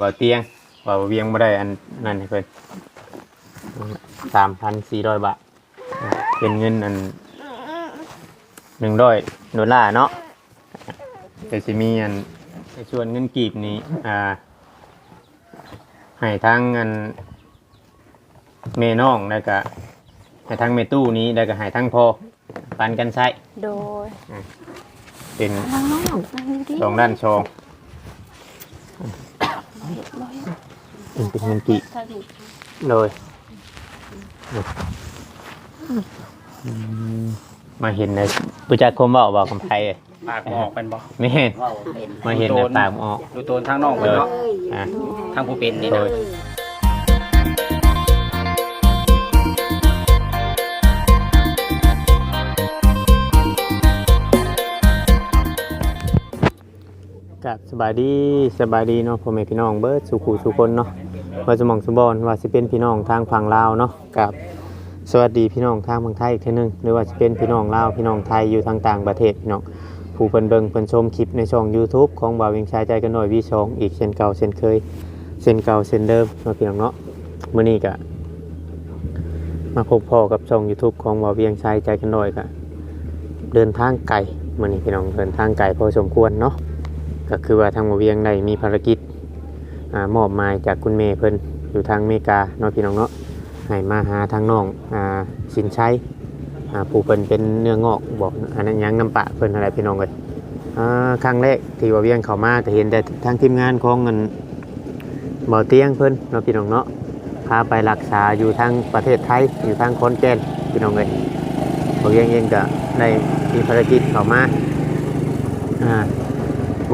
บ่เตียงบ่เวียงบ่ได้อันนั่นให้เพิ่นสามพันสี่ร้อยบาทอ่าเป็นเงินอันหนึ่งร้อยดอลลาร์เนาะแต่สิมีอันในส่วนเงินกีบนี้อ่าให้ทั้งอันเมน้องแล้วก็ให้ทั้งเมตู้นี้แล้วก็ให้ทั้งพ่อปันกันใช้โดย เป็นน้องน้องนั่งอยู่ดิสองด้านชองบ่ เห็นบ่เห็นเป็นเงินกีบถ้าถูกเลยมาเห็นในปุจักคมบอกบอกคำไทยเอ้ยปากออกเป็นบ่ไม่เห็นมาเห็นในปากออกดูโตนทางน้องเพิ่นเนาะอะทางผู้เป็นนี่โดนะ บสบายดีสบายดีเนาะพ่อแม่พี่น้องเบิร์ดสุขูสุคนเนาะว่าจะมองสมบอนว่าสิเป็นพี่น้องทางฝั่งลาวเนาะกับสวัสดีพี่น้องทางเมืองไทยอีกเทีนึงหรือว่าจะเป็นพี่น้องลาวพี่น้องไทยอยู่ทางต่างประเทศพี่น้องผู้เพิ่นเบิ่งเพิ่นชมคลิปในช่อง YouTube ของบ่าวเวียงชายใจกันหน่อยวีสองอีกเช่นเก่าเช่นเคยเช่นเก่าเช่นเดิมเนาะพี่น้องเนาะมื้อนี้ก็มาพบพ่อกับช่อง YouTube ของบ่าวเวียงชายใจกันหน่อยก็เดินทางไกลมื้อนี้พี่น้องเดินทางไกลพอสมควรเนาะ ก็คือว่าทางหมเวียงได้มีภารกิจอมอบหมายจากคุณเมย์เพิ่นอยู่ทางเมกาเนาะพี่น้องเนาะให้มาหาทางน้องอสินชัยผู้เพิ่นเป็นเนื้องอกบอกอันนั้นยังน้ำปะเพิ่นอะไรพี่น้องเลยครั้งแรกที่ว่าเวียงเข้ามาแต่เห็นแต่ทางทีมงานของเงินบ่อเตียงเพิ่นเนาะพี่น้องเนาะพาไปรักษาอยู่ทางประเทศไทยอยู่ทางคอนแกนพี่น้องเลยบ่อเวียงเองก็ได้มีภารกิจเข้ามาอ่า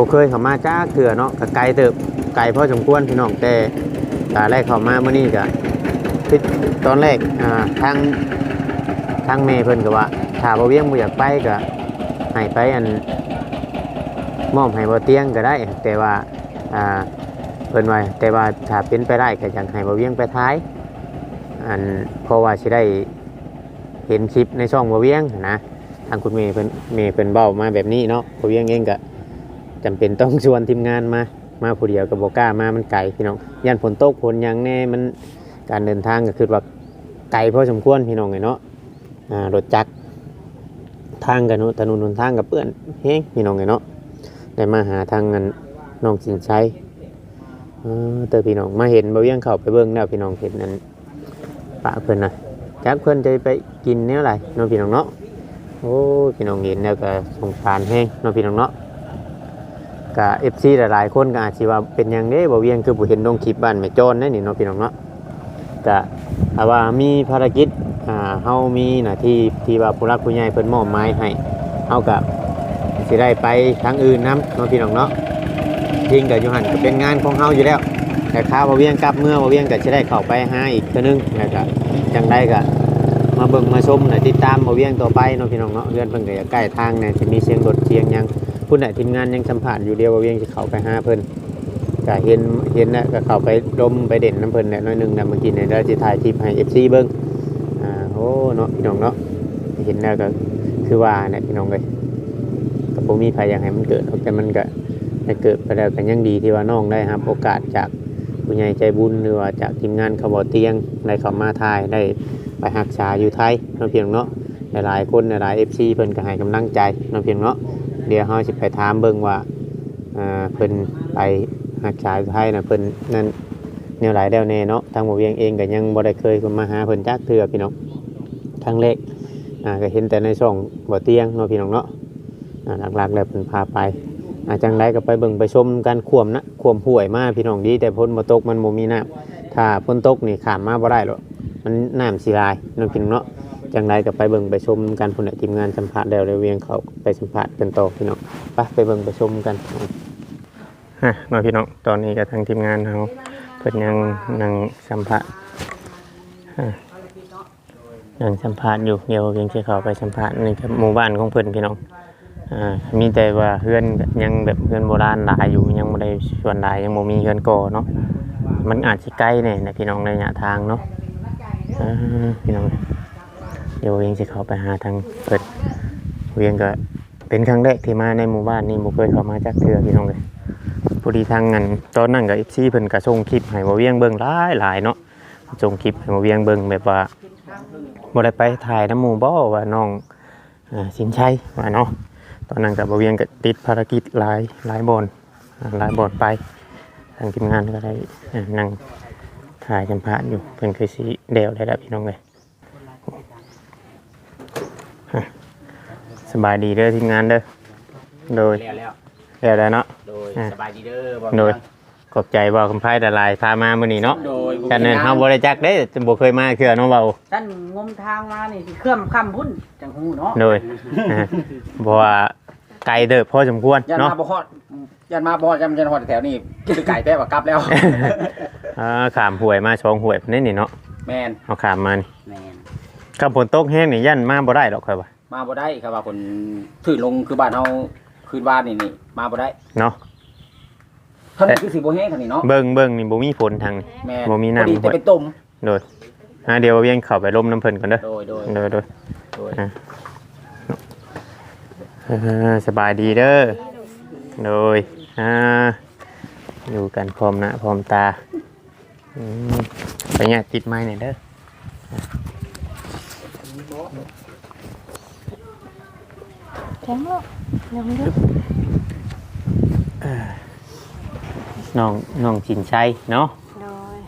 บ่เคยเข้ามาจ้าเถื่อเนาะก็ไกลเติบไกลพอสมควรพี่น้องแต่ตาแรกเข้ามาเมื่อนี้ก็คือตอนแรกอ่าทางทางแม่เพิ่นก็ว่าถ้าบ่เวียงบ่อยากไปก็ให้ไปอันมอบให้บ่เตียงก็ได้ แต่ว่าอ่าเพิ่นว่าแต่ว่าถ้าเป็นไปได้ก็อยากให้บ่เวียงไปท้ายอันเพราะว่าสิได้เห็นคลิปในช่องบ่เวียงนะทางคุณเมย์เพิ่นเมย์เพิ่นเบ้ามาแบบนี้เนาะบ่เวียงเองก็ จำเป็นต้องชวนทีมงานมา มาผู้เดียวกับโบก้ามามันไกลพี่น้องยันฝนตกฝนยังแน่มันการเดินทางก็คือว่าไกลพอสมควรพี่น้องไงเนาะอ่ารถจักรทางกันเนาะถนนหนทางกับเปื้อนเฮ้งพี่น้องไงเนาะได้มาหาทางเงินน้องสินใชัยเออพี่น้องมาเห็นบ่เวียงเขาไปเบิ่งแล้วพี่น้องเห็นนั่นปะเพิ่อนนะจักเพิ่อนจะไปกินแนวไรเนาะพี่น้องเนาะโอ้พี่น้องเห็นแล้วก็สงสารแฮงเนาะพี่น้องเนาะ กับเอฟซีหลายๆคนก็อาจสิว่าเป็นหยังเด้บ่เวียงคือผู้เห็นลงคลิปบ้านแม่โจรนั่นนี่เนาะพี่น้องเนาะก็ถ้าว่ามีภารกิจอ่าเฮามีหน้าที่ที่ว่าผู้รักผู้ใหญ่เพิ่นมอบหมายให้เฮาก็สิได้ไปทางอื่นนํเนาะพี่น้องเนาะจริงก็อยู่หั่นก็เป็นงานของเฮาอยู่แล้ว แต่ข้าวบ่เวียงกลับเมื่อบ่เวียงก็สิได้เข้าไปหาอีกเทื่อนึงแล้วก็จังไดก็มาเบิ่งมาชมน่ะติดตามบ่เวียงต่อไปเนาะพี่น้องเนาะเรือนเพิ่นก็อย่าใกล้ทางเนี่ยสิมีเสียงรถเสียงยัง ผู้ใดทีมงานยังสัมผัสอยู่เดียวว่าเวียงจะเข้าไปหาเพิ่นก็เห็นเห็นแล้วก็เข้าไปดมไปเด่นน้ำเพิ่นแหละน้อยหนึงนะเมื่อกี้เนี่ยเราจะถ่ายคลิปให้ FC เบิ่งอ่าโอ้เนาะพี่น้องเนาะเห็นแล้วก็คือว่าเนี่ยพี่น้องเลยก็บ่มีใครอยากให้มันเกิดหรอกแต่มันก็ได้เกิดไปแล้วก็ยังดีที่ว่าน้องได้ครับโอกาสจากผู้ใหญ่ใจบุญหรือว่าจากทีมงานขบ่เตียงได้เข้ามาถ่ายได้ไปรักษาอยู่ไทยเนาะพี่น้องเนาะหลายๆคนหลายๆ FC เพิ่นก็ให้กำลังใจเนาะพี่น้องเนาะ เดี๋ยวเราสิไปถามเบิ่งว่าอ่าเพิ่นไปหักษาอยู่ไทยนะเพิ่นนั่นแนวหลายแนวแน่เนาะทางบ่เวียงเองก็ยังบ่ได้เคยมาหาเพิ่นจักเทื่อพี่น้องครั้งแรกอ่าก็เห็นแต่ในช่องบ่เตียงเนาะพี่น้องเนาะอ่าหลักๆแล้วเพิ่นพาไปอาจังไดก็ไปเบิ่งไปชมกันขวมนะขวมห่วยมากพี่น้องดี แต่พ้นบ่ตกมันบ่มีน้ำถ้าพ้นตกนี่ขามมาบ่ได้หรอกมันน้ำสิลายเนาะพี่น้องเนาะ จังไรก็ไปเบิ่งไปชมกันพุ่นทีมงานสัมภาษณ์แล้วเลยเวียงเขาไปสัมภาษณ์กันต่อพี่น้องไปไปเบิ่งไปชมกันฮะมาพี่น้องตอนนี้ก็ทางทีมงานเขาเพิ่นยังนั่งสัมภาษณ์ยังสัมภาษณ์อยู่เดี๋ยวเวียงจะเขาไปสัมภาษณ์ในหมู่บ้านของเพิ่นพี่น้องอ่ามีแต่ว่าเฮือนยังแบบเฮือนโบราณหลายอยู่ยังบ่ได้ส่วนหลายยังบ่มีเฮือนก่อเนาะมันอาจสิใกล้แน่นะพี่น้องในระยะทางเนาะพี่น้อง เดี๋ยวเวียงจะเข้าไปหาทางเปิดเวียงก็เป็นครั้งแรกที่มาในหมู่บ้านนี่บ่เคยเข้ามาจากเทือพี่น้องเลยพอดีทางนั้นตอนนั้นกับ FC เพิ่นก็ส่งคลิปให้บ่เวียงเบิ่งหลายหลายเนาะส่งคลิปให้บ่เวียงเบิ่งแบบว่าบ่ได้ไปถ่ายน้ำหมู่บ่ว่าน้องอสินชัยว่าเนาะตอนนั้นก็บ่เวียงก็ติดภารกิจหลายหลายบอนหลายบอนไปทางทีมงานก็ได้นั่งถ่ายกันพระอยู่เพิ่นคือสิเดวได้แล้วพี่น้องเลยฮะ สบายดีเด้อทีมงานเด้อโดยแล้วแล้วเดี๋ยวได้เนาะ โดยอะสบายดีเด้อบ่โดย ขอบใจบ่คำไพ่แต่ลายพามามื้อนี้เนาะโดยกันนั้นเฮาบ่ได้จักเด้จะบ่เคยมาคือน้องเบาท่านงมทางมานี่สิเคลื่อนค่ำพุ่นจังหูเนาะโดยอ่าเพราะว่าไกลเด้อพอสมควรยันเนาะมาบ่ฮอดยันมาบ่ฮอดยันยันฮอดแถวนี้คือไก่แป๊บกลับแล้วอ่าขามห้วยมาช่องห้วยพุ่นนี่นี่เนาะแมนเอาขามมานี่แมนถ้าฝนตกแห้งนี่ยันมาบ่ได้ดอกค่อยว่า มาบ่ได้ครับว่าคนถือลงคือบ้านเฮาคืนบ้านนี่นี่มาบ่ได้เนาะท่านี้คือสิบ่แห้งท่านี้เนาะเบิ่งเบิ่งนี่บ่มีฝนทางนี้ แม่บ่มีน้ำ พอดีแต่เป็นต้มโดยอ่าเดี๋ยวเวียงเข้าไปล้มน้ำเพิ่นก่อนเด้อโดยโดยโดยโดยโดยเออสบายดีเด้อโดยอ่าอยู่กันพร้อมหนะพร้อมตาอืมไปเนี่ยติดไม้หน่อยเด้อแข็งแล้วลงดูน้องน้องจินชัยเนาะโดย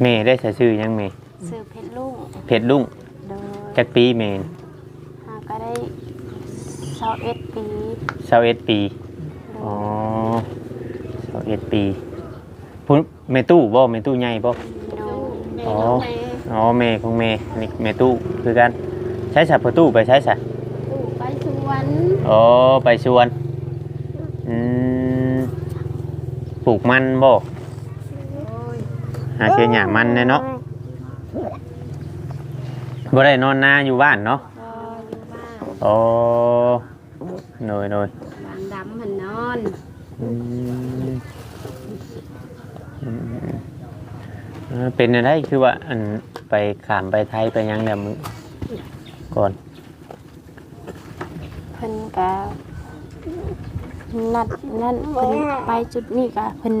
เมย์ได้ใส่ชื่อยังเมย์ซื้อเพชรลุงเพชรลุงโดยจักปีเมย์หาก็ได้ชาวเอ็ดปีเศร้าเอ็ดปีโดอ๋อยเศร้าเอ็ดปีพุ่นเมตู้บ่เมตู้ใหญ่บ่โดยอ๋ออ๋อเมย์ของเมย์นี่เมตู้คือกันใช้สับประตูไปใช้สัปู่ไปส วนอ๋อไปชวนอืมปลูกมันบ่โดยหาเชียหญ้ามันแน่เนาะบ่ได้นอนนาอยู่บ้านเนาะโดยอยู่บ้านอ๋อโดยโดยบางดำหันนอนอืมอืมเออเป็นอะไรคือว่าอันไปขามไปไทยไปหยังเนี่ยมึงก่อนเพิ่นก็นัดนั่นเพิ่นไปจุดนี้ก็เพิ่น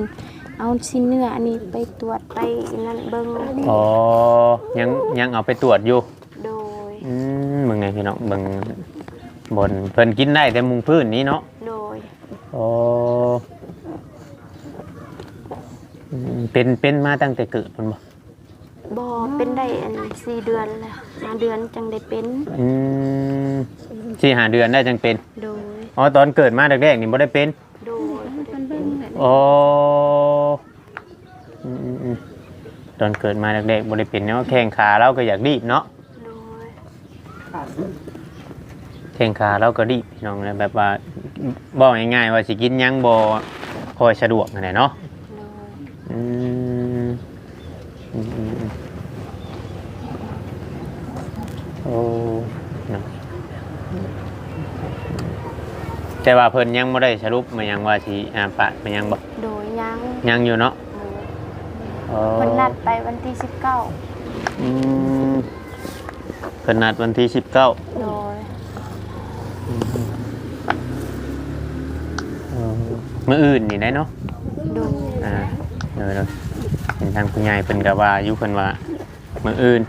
เอาชิ้นเนื้ออันนี้ไปตรวจไปนั่นเบิ่งอ๋อยังยังเอาไปตรวจอยู่โดยอืมมึงไงพี่น้องมึงบนเพิ่นกินได้แต่มุงพื้นนี้เนาะโดยโอ้อืมเป็นเป็นมาตั้งแต่เกิดเพิ่นบ่ บ่เป็นได้อันสี่เดือนแล้วห้าเดือนจังได้เป็นอืมสี่หาเดือนได้จังเป็นโดยอ๋อตอนเกิดมาแรกๆนี่บ่ได้เป็นโดยบ่ได้เป็นโอ้อืมอืมอืมตอนเกิดมาแรกๆบ่ได้เป็นเนาะแข้งขาเราก็อยากรีบเนาะ โดยแข้งขาเราก็รีบพี่น้องนะแบบว่าบอกง่ายๆว่าสิกินหยังบ่คอยสะดวกนั่นแหละเนาะโดยอืมอืมอืมอืม โอ้เนาะแต่ว่าเพิ่นยังบ่ได้สรุปมายังว่าสิอ่าปะมายังบ่โดยยังยังอยู่เนาะโดยอ๋อเพิ่นนัดไปวันที่สิบเก้าอืมเพิ่นนัดวันที่สิบเก้าโดยมื้ออื่นนี่ได้เนาะ โดยอ่าเดี๋ยวเราเห็นทางคุณยายเพิ่นก็ว่าอยู่เพิ่นว่ามื้ออื่น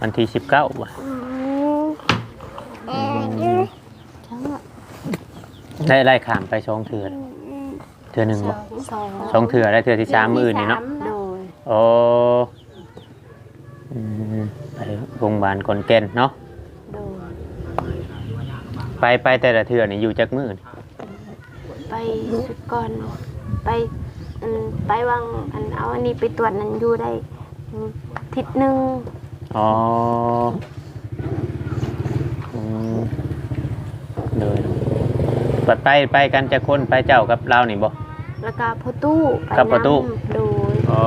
วันที่สิบเก้าว่ะทั้งหมด ได้ไล่ขามไปสองเทื่อเทื่อหนึ่งบ่สองสองเทื่อได้เทื่อที่สามมื้ออื่นนี่เนาะโดยโอ้อืมไปโรงพยาบาลกอนแก่นเนาะโดยไปไปแต่ละเทื่อนี่อยู่จักมื้อนี่ไปสุดก่อนไปอันไปวางอันเอาอันนี้ไปตรวจนั้นอยู่ได้ทิศหนึ่งอ๋ออืมเดิน บัดไปไปกันจะคนไปเจ้ากับเรานี่บ่ แล้วก็พอตู้ไปกับพ่อตู้ นำโดยอ๋อ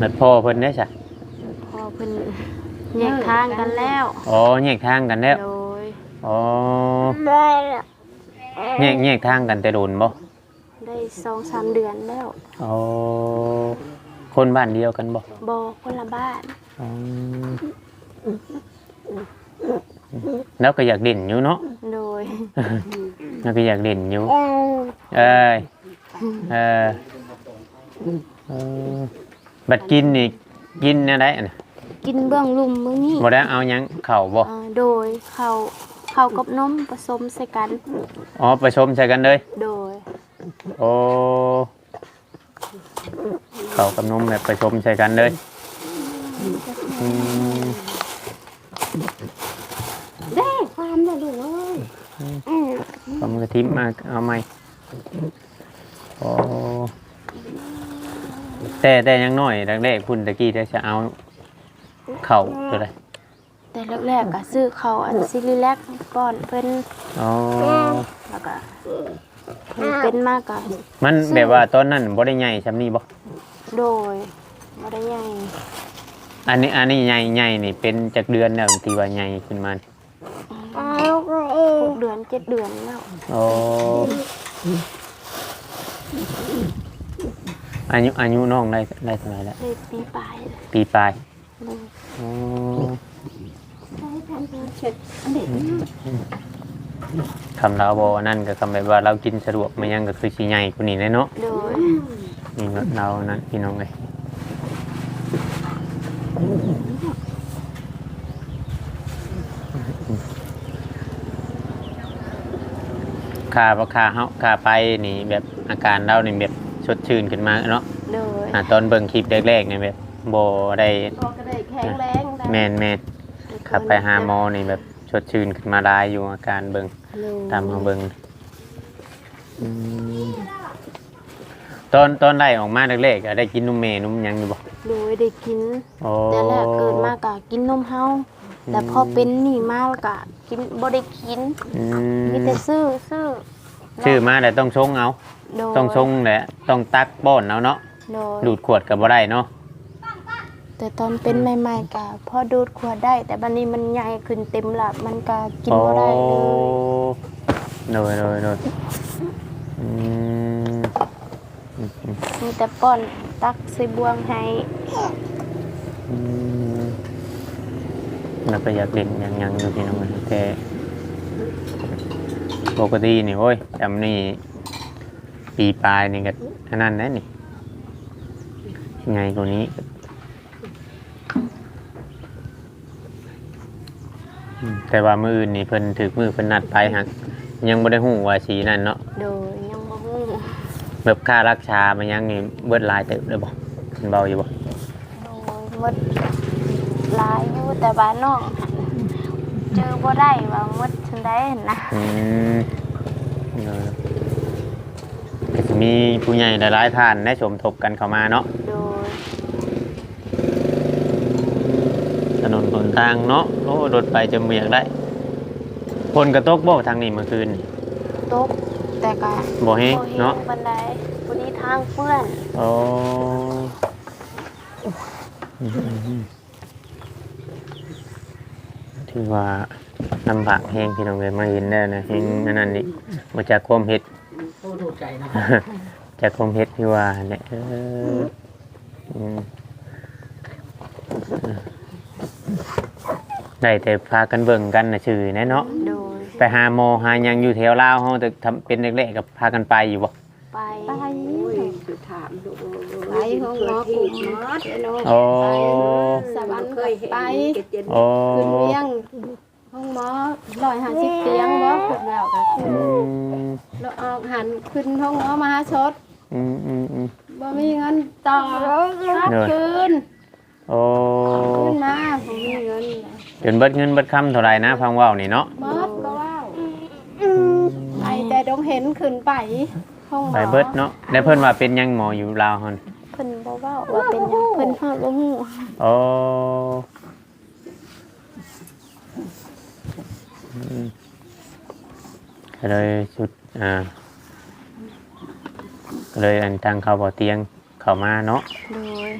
นัดพ่อเพิ่นได้ใช่พอเพิ่นแยกทางกันแล้วอ๋อแยกทางกันแล้วโดยอ๋อแยกแยกทางกันแต่โดนบ่ได้สองสามเดือนแล้วอ๋อ คนบ้านเดียวกันบ่บอกคนละบ้านอ๋อแล้วก็อยากเด่นอยู่เนาะโดย แล้วก็อยากเด่นอยู่เอ้ยเออเออบัดกินนี่กินอะไรอะนะกินเบื้องลุ่มเบื้องนี้บ่ได้เอาหยังเข่าบ่อ่าโดยเขาเขากับนมผสมใส่กัน อ๋อไปชมใส่กันเลย โดย โอ้ เข่ากับนมแบบไปชมใส่กันเลยอืมเด้ความเลยลูกเอ้ยอืมเอามือทิมมาเอาไหมโอ้แต่แต่ยังน้อยแรกๆคุณตะกี้ได้จะเอาเข่าตัวใดแต่แรกๆก็ซื้อเขาวอันซิลิแลกป้อนเพิ่นอ๋อแล้วก็ เพิ่นเป็นมากก็มันแบบว่าตอนนั้นบ่ได้ใหญ่ซำนี้บ่โดยบ่ได้ใหญ่อันนี้อันนี้ใหญ่ใหญ่นี่เป็นจากเดือนแล้วที่ว่าใหญ่ขึ้นมานี่หกเดือนเจ็ดเดือนแล้วโอ้อายุอายุน้องได้ได้เท่าไหร่แล้วในปีปลายเลยปีปลายโดยอ๋อ คำเราบอนั่นก็คำแบบว่าเรากินสะดวกมันยังก็คือสิใหญ่กว่านี้แน่เนาะโดยนี่เนาะเรานั้นพี่น้องเลยค่าราคาเฮาค่าไปนี่แบบอาการเรานี่แบบสดชื่นขึ้นมาเนาะโดยอ่าตอนเบิ่งคลิปแรกๆนี่แบบบ่ได้ตัวก็ได้แข็งแรงได้แม่นแม่นขับไปหาหมอนี่แบบสดชื่นขึ้นมาหลายอยู่อาการเบิ่งโดย ตามมาเบิ่งอืมตอนตอนไล่ออกมาแรกๆอะได้กินนมแม่นมหยังอยู่บ่โดยได้กิน โอ้ แต่แรกเกิดมาก็กินนมเฮาแต่พอเป็นนี่มาแล้วก็กินบ่ได้กิน อืมีมแต่ซื้อซื้อชื่อมาแต่ต้องชงเอา โดยต้องชงแหละ ต้องตักป้อนเอาเนาะ โดยดูดขวดก็บ่ได้เนาะ แต่ตอนเป็นใหม่ๆก็พอดูดขวดได้ แต่บัดนี้มันใหญ่ขึ้นเต็มละมันก็กินบ่ได้เลย โดยโดยโดยอืมอืมอืมมีแต่ป้อนตักใส่บวงให้อืมแล้วก็อยากเล่นหยังยังอยู่พี่น้องแต่ปกตินี่โอ้ยจำนี่ปีปลายนี่ก็อันนั้นนะนี่ไงกว่านี้อืมแต่ว่ามืออื่นนี่เพิ่นถือมือเพิ่นนัดไปหัก ยังบ่ได้หูว่าสีนั่นเนาะโดยยังบ่ฮู้แบบค่ารักษามันยังนี่เบิดหลายเติบเลยบ่เพิ่นเบาอยู่บ่โดยหมดหลายอยู่แต่บ้านนอกเจอบ่ได้ว่าหมดทันได้นะอืมเออก็จะมีผู้ใหญ่หลายๆท่านได้สมทบกันเข้ามาเนาะโดยถนนหนทางเนาะโอ้รถไปจะเมียกได้ ฝนกระตกบ่ทางนี้เมื่อคืนตกแต่ก็บ่เฮงเนาะ บันไดวันนี้ทางเปื้อนโอ้อืมอืมอืมถือว่าลำบากแฮงพี่น้องเลยมาเห็นได้นะเฮงอันนั้นนี่มาจากความเฮ็ด โอ้ถูใจนาะจากความเฮ็ดที่ว่าเนี่ยเอออืม ได้แต่พากันเบิ่งกันนะชื่อแน่เนาะโดยไปหาโมอหาหยังอยู่แถวลาวเฮาแต่ทำเป็นเล็กๆกับพากันไปอยู่บ่ไปไปคือถามดูไปห้องหมอกลุ่มมอดเนาะโอ้สวรรค์เคยเห็นไปโอ้ขึ้นเวียงห้องหมอร้อยห้าสิบเตียงบ่ขึ้นแล้วก็ขึ้นอืมแล้วออกหันขึ้นห้องหมอมหาชดอืมอืมอืมบ่มีเงินต่อรับคืนโอ้ขึ้นมาบ่มีเงิน จนเบิดเงินเบิดคำเท่าไหร่นะพังเว้านี่เนาะหมอดก็ว้าวไปแต่ต้องเห็นขึ้นไปห้องหมอไปเบิดเนาะแล้วเพิ่นว่าเป็นหยังหมออยู่ลาวหั่นเพิ่นบ่เว้าว่าเป็นหยังเพิ่นฮอดบ่ฮู้โอ้อืมก็เลยชุดอ่าก็เลยอันทางเขาบ่เตียงเข้ามาเนาะโดย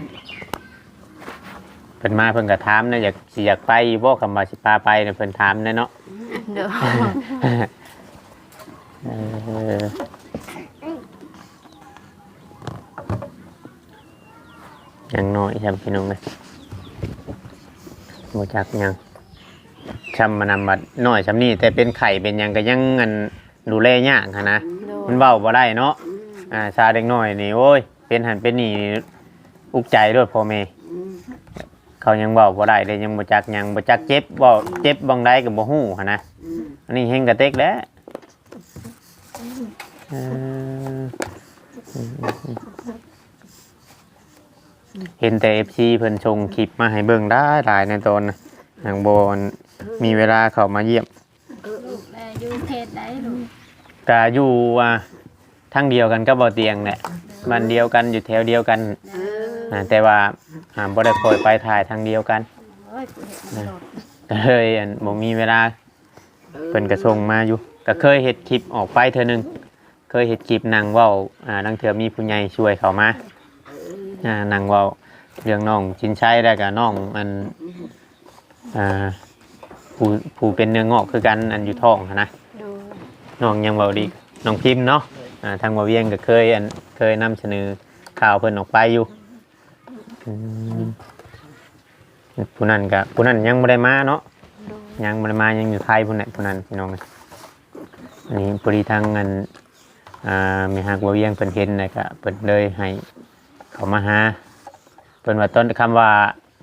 เพิ่นมาเพิ่นก็ถามนะอยากสิอยากไปบ่คำว่าสิพาไปเนี่ยเพิ่นถามแน่เนาะโดยเออยังน้อยครับพี่น้องเลยบ่จักหยังช้ำมานำบัดน้อยช้ำนี่แต่เป็นไข่เป็นหยังก็ยังอันดูแลยากหั้นนะ โดยมันเว้าบ่ได้เนาะ อ่า ชาเด็กน้อยนี่โอ้ย เป็นหันเป็นนี่อุกใจด้วยพ่อแม่ เขายังเว้าบ่ได้เลยยังบ่จักหยังบ่จักเจ็บเว้าเจ็บบังใดก็บ่ฮู้หันนะอันนี้เฮงกระเต็กแล้วเออเห็นแต่ FC เพิ่นชงคลิปมาให้เบิ่งได้หลายในตอนนะทางบ่มีเวลาเข้ามาเยี่ยมลูกแม่อยู่เขตใดลูกก็อยู่อ่าทั้งเดียวกันก็บ่เตียงแหละบ้านเดียวกันอยู่แถวเดียวกันอ่าแต่ว่าอ่าบ่ได้คอยไปถ่ายทางเดียวกันเอ้ยกูเห็นมันโดดก็เลยอันบ่มีเวลาเพิ่นก็ส่งมาอยู่ก็เคยเฮ็ดคลิปออกไปเทื่อหนึง เคยเฮ็ดคลิปนั่งเว้าอ่านังเทื่อมีผู้ใหญ่ช่วยเขามาอ่านั่งเว้าเรื่องน้องชินชัยแล้วก็น้องอันอ่าผู้ผู้เป็นเนื้องอกคือกันอันอยู่ท้องหั้นนะโดยน้องยังเบาดีน้องพิมพ์เนาะอ่าทางบ่าเวียงก็เคยอันเคยนำเสนอข่าวเพิ่นออกไปอยู่อืม ผู้นั้นก็ผู้นั้นยังบ่ได้มาเนาะยังบ่ได้มายังอยู่ไทยผู้นั้นผู้นั้นพี่น้องอันนี้พอดีทางอันอ่าม่ฮักบ่าเวียงเพิ่นเห็นนะก็เพิ่นเลยให้เขามาหาเพิ่นว่าต้นคำว่า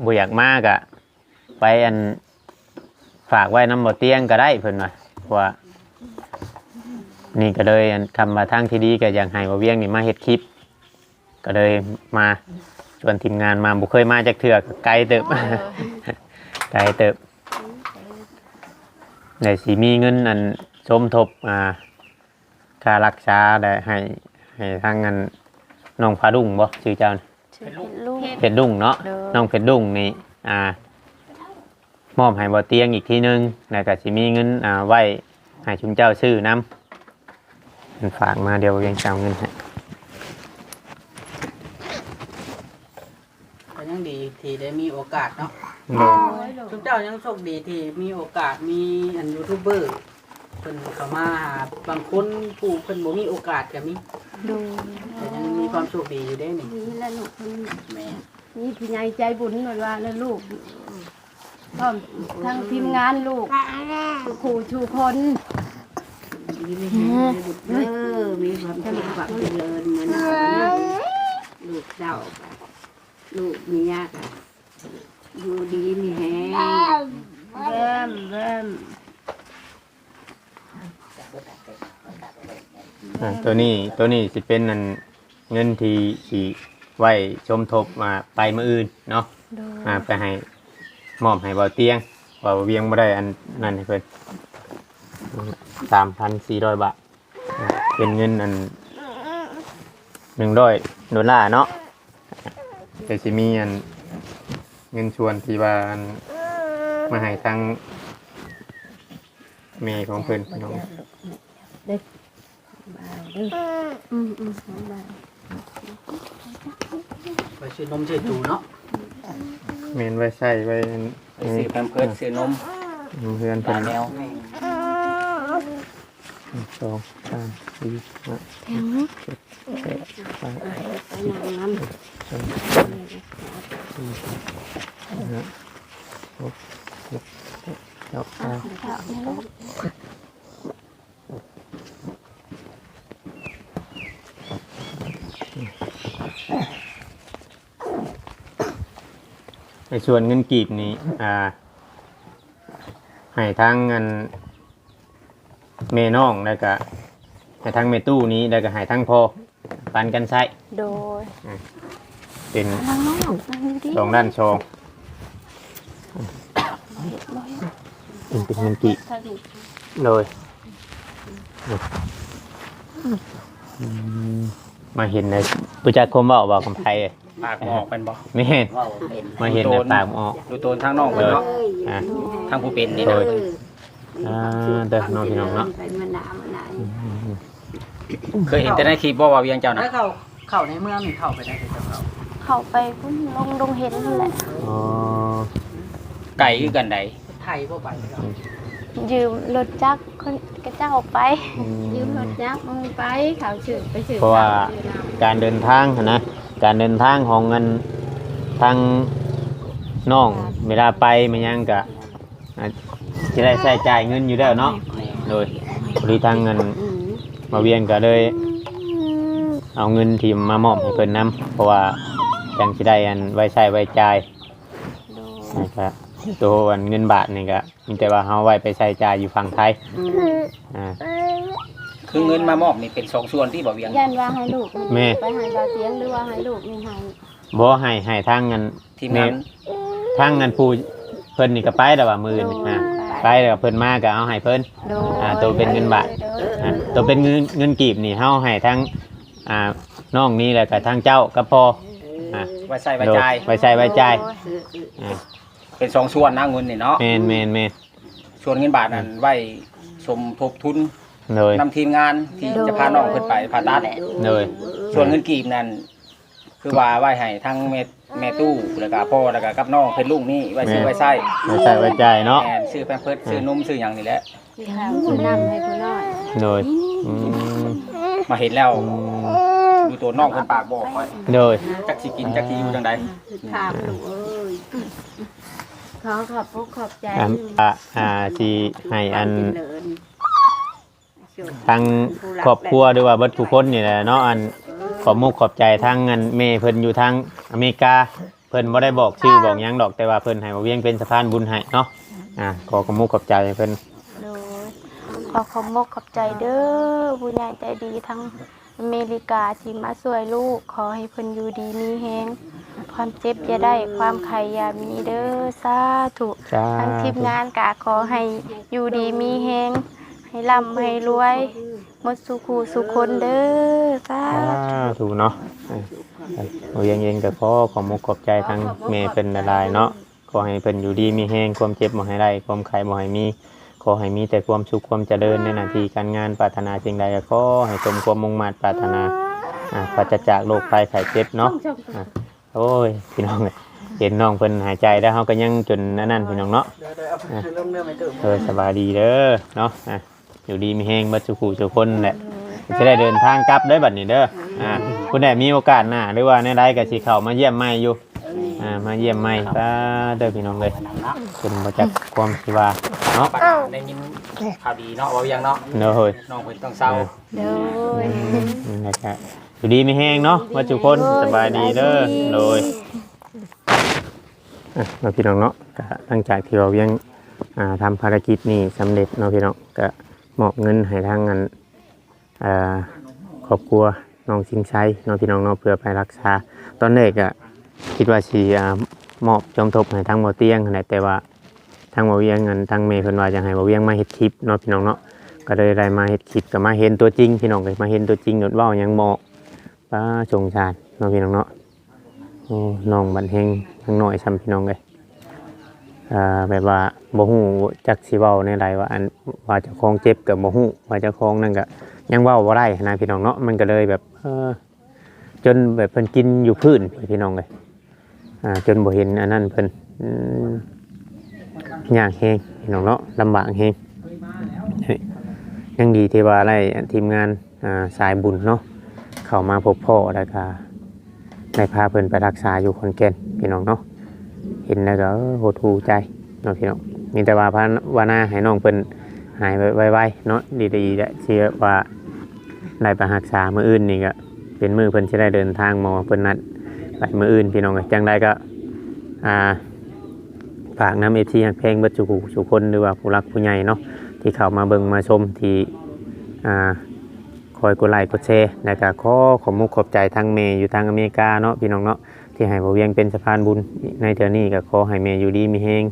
บ่อยากมาก็ไปอันฝากไว้น้ำบ่เตียงก็ได้เพิ่นว่าว่า นี่ก็เลยอันคำมาทางที่ดีก็อยากให้ว่เวียงนี่มาเฮ็ดคลิป ก็เลยมา ชวนทีมงานมาบุเคยมาจากเถือกไกลเติบ ไกลเติบในสีมีเงินอันสมทบอ่าค่ารักษาได้ให้ให้ทางเงินน้องพาดุ้งบ่ชื่อเจ้าน่ะชื่อเป็นลูก เพชรดุ้งเนาะเด้อ น้องเพชรดุ้งนี่อ่ามอบให้บ่เตียงอีกทีนึงแล้วก็สิมีเงินอ่าไว้ให้ชุมเจ้าซื้อน้ำมันฝากมาเดี๋ยวเวียงจะเอาเงินให้ ก็ยังดี ที่ได้มีโอกาสเนาะโดยโอ้ยลูกทุกเจ้ายังโชคดีที่มีโอกาสมีอันยูทูบเบอร์เพิ่นเข้ามาหาบางคนผู้เพิ่นบ่มีโอกาสก็มีโดยแต่ยังมีความโชคดีอยู่ได้นี่นี่แหละลูกมันแม่นี่พี่ใหญ่ใจบุญหน่อยว่าแล้วลูกพร้อมทั้งทีมงานลูกครูชูคนเออมีความสุขความเจริญเหมือนเรานะลูกเจ้าก็ ลูกเมียก็อยู่ดีมีแฮงแว่มแว่มอ่าตัวนี้ตัวนี้สิเป็นอันเงินที่สิไว้ชมทบมาไปมื้ออื่นเนาะโดยอ่าไปให้มอบให้บ่เตียงบ่เวียงบ่ได้อันนั้นให้เพิ่น3,400บาทอ่าเป็นเงินอัน100ดอลลาร์เนาะ แต่สิมีอันเงินชวนที่ว่าอันมาให้ทางเมย์ของเพิ่นพี่น้องอืมอืมได้ไปซื้อนมซื้อตูเนาะเมนไว้ใส่ไว้ไปซื้อแพมเพิร์สซื้อนมเพื่อนตาเพิ่น แนวสองสามสี่ห้าแทงไหมแปดเก้าสิบห้าหกเจ็ดแปดเก้าสิบในส่วนเงินกีบนี้อ่าให้ทั้งเงิน เมน้องแล้วก็ให้ทั้งเมตู้นี้แล้วก็ให้ทั้งพ่อปันกันใช้โดยเป็นทางน้องนั่งดีสองด้านชองเป็นเป็นเงินกีบถ้าลูกเลยอืมมาเห็นในปุจักคมบอกบอกคำไทยเอ้ยปากออกเป็นบ่ไม่เห็นมาเห็นในปากออกดูโตนทางน้องเพิ่นเนาะอะทางผู้เป็นนี่โดนะย อ่าเด้อน้องพี่น้องเนาะ ไปมาหนามาไหนเคยเห็นแต่ในคลิปบ่ว่าเวียงเจ้านะถ้าเข้าเข้าในเมืองนี่เข้าไปได้แต่เจ้าเขาเข้าไปพุ่นลงดงเห็นนั่นแหละ อ๋อไก่คือกันใดไทยบ่ไปเนาะยืมรถจักรคนกระเจ้าออกไปยืมรถยักษ์มึงไปเขาชื่อไปชื่อเพราะว่าชื่อน้การเดินทางหั้นนะ การเดินทางของเงินทางน้องเวลาไปมันยังกะ อะสิได้ใช้จ่ายเงินอยู่แล้วเนาะโดยพอดีทางเงินมาเวียนก็เลย เอาเงินที่มามอบให้เพิ่นนํเพราะว่าจังสิได้อันไว้ใช้ไว้จ่ายโดยนะครับตัวอันเงินบาทนี่ก็มีแต่ว่าเฮาไว้ไปใช้จ่ายอยู่ฝั่งไทยอ่าคือเงินมามอบนี่เป็นสองส่วนที่บ่เวียงยันว่าให้ลูกแม่ไปให้ดาวเตียงหรือว่าให้ลูกนี่ให้บ่ให้ให้ทางเงินทีมงานทางเงินผู้เพิ่นนี่ก็ไปแล้วว่ามื้อนี่อ่าไปแล้วเพิ่นมาก็เอาให้เพิ่นโดยอ่าตัวเป็นเงินบาทอ่าตัวเป็นเงินเงินกีบนี่เฮาให้ทั้งอ่าน้องนี่แหละกับทั้งเจ้ากับพ่ออ่าไว้ใส่ไว้จ่ายไว้ใช้ไว้จ่ายอ่าเป็นสองส่วนนะเงินนี่เนาะแม่นแม่นแม่นส่วนเงินบาทนั้นไว้สมทบทุนโดยนำทีมงานที่จะพาน้องขึ้นไปผ่าตัดโดยส่วนเงินกีบนั้น คือว่าไว้ให้ทั้งแม่แม่ตู้แล้วก็พ่อแล้วก็กับน้องเป็นลูกนี่ไว้ซื้อไว้ใส่ไว้ใช้ไว้จ่ายเนาะแอนซื้อแพมเพิร์สซื้อนมซื้ออย่างนี่แหละที่ข้าวซื้อน้ำให้ผู้น้อยโดยอืมมาเห็นแล้วอืมดูตัวน้องคนปากบอกไว้โดยจักสิกินจักสิอยู่จังใดถามลูกเอ้ยขอขอบพระขอบใจอ่าอ่าอ่าสิให้อันเจริญทางครอบครัวหรือว่าเบิดทุกคนนี่แหละเนาะอัน ขอบมุกขอบใจทางเงินแม่เพิ่นอยู่ทางอเมริกา เพิ่นบ่ได้บอกชื่อบอกหยังดอกแต่ว่าเพิ่นให้มาเวียงเป็นสะพานบุญให้เนาะอ่าขอขอบมุกขอบใจเพิ่นโดยขอขอบมกขอบใจเด้อผู้ใหญ่ใจดีทั้งอเมริกาที่มาช่วยลูก ขอให้เพิ่นอยู่ดีมีแฮงความเจ็บอย่าได้ความไข่อย่ามีเด้อสาธุจ้าทางทีมงานกะขอให้อยู่ดีมีแฮง ให้ร่ำให้รวยหมดสุขูสุคนเด้อสาอ่าธุถูกเนาะโอ้ยังเองก็ขอขอมุกขอบใจทั้งแม่เป็นละลายเนาะขอให้เพิ่นอยู่ดีมีแฮงความเจ็บบ่ให้ได้ความไข้บ่ให้มีขอให้มีแต่ความสุขความเจริญในหน้าที่การงานปรารถนาสิ่งใดก็ขอให้สมความมุ่งมั่นปรารถนาอ่าปราศจากโรคภัยไข้เจ็บเนาะอ่าโอ้ยพี่น้องเอ้ยเห็นน้องเพิ่นหายใจแล้วเฮาก็ยังจนนั่นนั่นพี่น้องเนาะเดี๋ยวเดี๋ยวเอางเรือไม่ตื่นเออสบายดีเด้อเนาะอะ อยู่ดีมีแฮงเบัดสุขุสุคนแหละจะได้เดินทางกลับเด้อบัดนี้เด้ออ่าคุณแม่มีโอกาสหน้าหรือว่าในใดก็สิเข้ามาเยี่ยมใหม่อยู่อ่ามาเยี่ยมใหม่ก็เด้อพี่น้องเลยเป็นบ่จักความสิว่าเนาะปัญหาได้ยินข่าวดีเนาะว่าเวียงเนาะเด้อเฮ้ยน้องเพิ่นต้องเศร้าเด้อนั่นแหละครับอยู่ดีมีแฮงเนาะว่าทุกคนสบายดีเด้อโดยอะมาพี่น้องเนาะก็หลังจากที่เรายังอ่าทำภารกิจนี้สำเร็จเนาะพี่น้องก็ มอบเงินให้ทางงานครอบครัวน้องชิงชัยเนาะพี่น้องเนาะเพื่อไปรักษา ตอนแรกอะคิดว่าสิอ่ามอบจอมทบให้ทางบ่เตียงนั่นแหละแต่ว่าทางบ่เวียงเงินทางเมย์เพิ่นว่าจะให้บ่เวียงมาเฮ็ดคลิปเนาะพี่น้องเนาะก็เลยได้มาเฮ็ดคลิปก็มาเห็นตัวจริงพี่น้องก็มาเห็นตัวจริงหนดว้าหยังเหมาะป้าสงสารเนาะพี่น้องเนาะโอ้น้องบันเฮงทั้งน้อยซ้ำพี่น้องเลย อ่าแบบว่าบ่ฮู้จักสิเว้าในไรว่าอันว่าเจ้าของเจ็บกับบ่ฮู้ว่าเจ้าของนั่นก็ยังเว้าบ่ได้นะพี่น้องเนาะมันก็เลยแบบเออจนแบบเพิ่นกินอยู่พื้นพี่น้องเลยอ่าจนบ่เห็นอันนั้นเพิ่นอืมยากแฮงพี่น้องเนาะลำบากแฮงยังดีที่ว่าได้ทีมงานอ่าสายบุญเนาะเข้ามาพบพ่อแล้วก็ได้พาเพิ่นไปรักษาอยู่คนแก่นพี่น้องเนาะ เห็นแล้วก็หดหูใจเนาะพี่น้องมีแต่ว่าพระวานาให้น้องเพิ่นหายไวๆเนาะดีๆและเชื่อว่าได้ไปรักษามืออื่นนี่ก็เป็นมือเพิ่นจะได้เดินทางหมอเพิ่นนัดไปมืออื่นพี่น้องจังได้ก็อ่าฝากน้ำเอฟซีเพลงเบัดจุกุสุคนหรือว่าผู้รักผู้ใหญ่เนาะที่เข้ามาเบิ่งมาชมที่อ่าคอยกดไลค์กดแชร์แล้วก็ขอขอบมุกขอบใจทางเมย์อยู่ทางอเมริกาเนาะพี่น้องเนาะ ที่ให้บ่เวียงเป็นสะพานบุญ ในเทื่อนี้ก็ขอให้เมย์อยู่ดีมีแฮง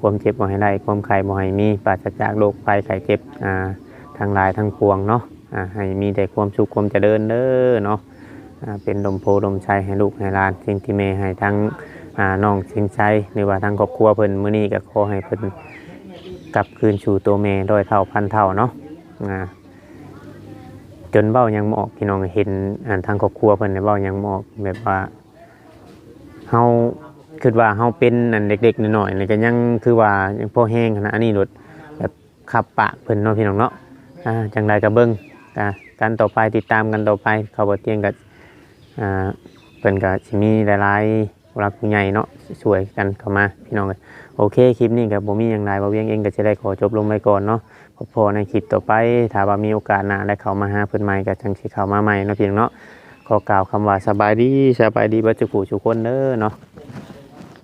ความเจ็บบ่ให้ได้ความไข้บ่ให้มีปราศจากโรคภัยไข้เจ็บอ่าทั้งหลายทั้งปวงเนาะอ่าให้มีแต่ความสุขความเจริญเด้อเนาะอ่าเป็นลมโพลมชัยให้ลูกให้หลานสิ่งที่เมย์ให้ทั้งอ่าน้องสิ่งชัยหรือว่าทางครอบครัวเพิ่นมื้อนี้ก็ขอให้เพิ่นกลับคืนสู่ตัวเมย์โดยเท่าพันเท่าเนาะอ่าจนเบ้ายังหมอกพี่น้องเห็นทางครอบครัวเพิ่นเนี่ยเบ้ายังหมอกแบบว่า เฮาคิดว่าเฮาเป็นนั่นเด็กๆหน่อยๆนี่ก็ยังคือว่ายังพ่อแห้งนะอันนี้รถแบบขับปะเพิ่นเนาะพี่น้องเนาะอ่าจังไดก็เบิ่งอ่าการต่อไปติดตามกันต่อไปเขาบอกเตียงก็อ่าเพิ่นก็สิมีหลายๆรักผู้ใหญ่เนาะสวยกันเข้ามาพี่น้องเลยโอเคคลิปนี้ครับผมมีอย่างไรบ่เวียงเองก็จะได้ขอจบลงไปก่อนเนาะพอในคลิปต่อไปถ้าว่ามีโอกาสหน้าได้เข้ามาหาเพื่อนใหม่ก็จังสิเข้ามาใหม่เนาะพี่น้องเนาะ ขอกล่าวคำว่าสบายดีสบายดีบัจุกูชุกคนเด้อเนาะ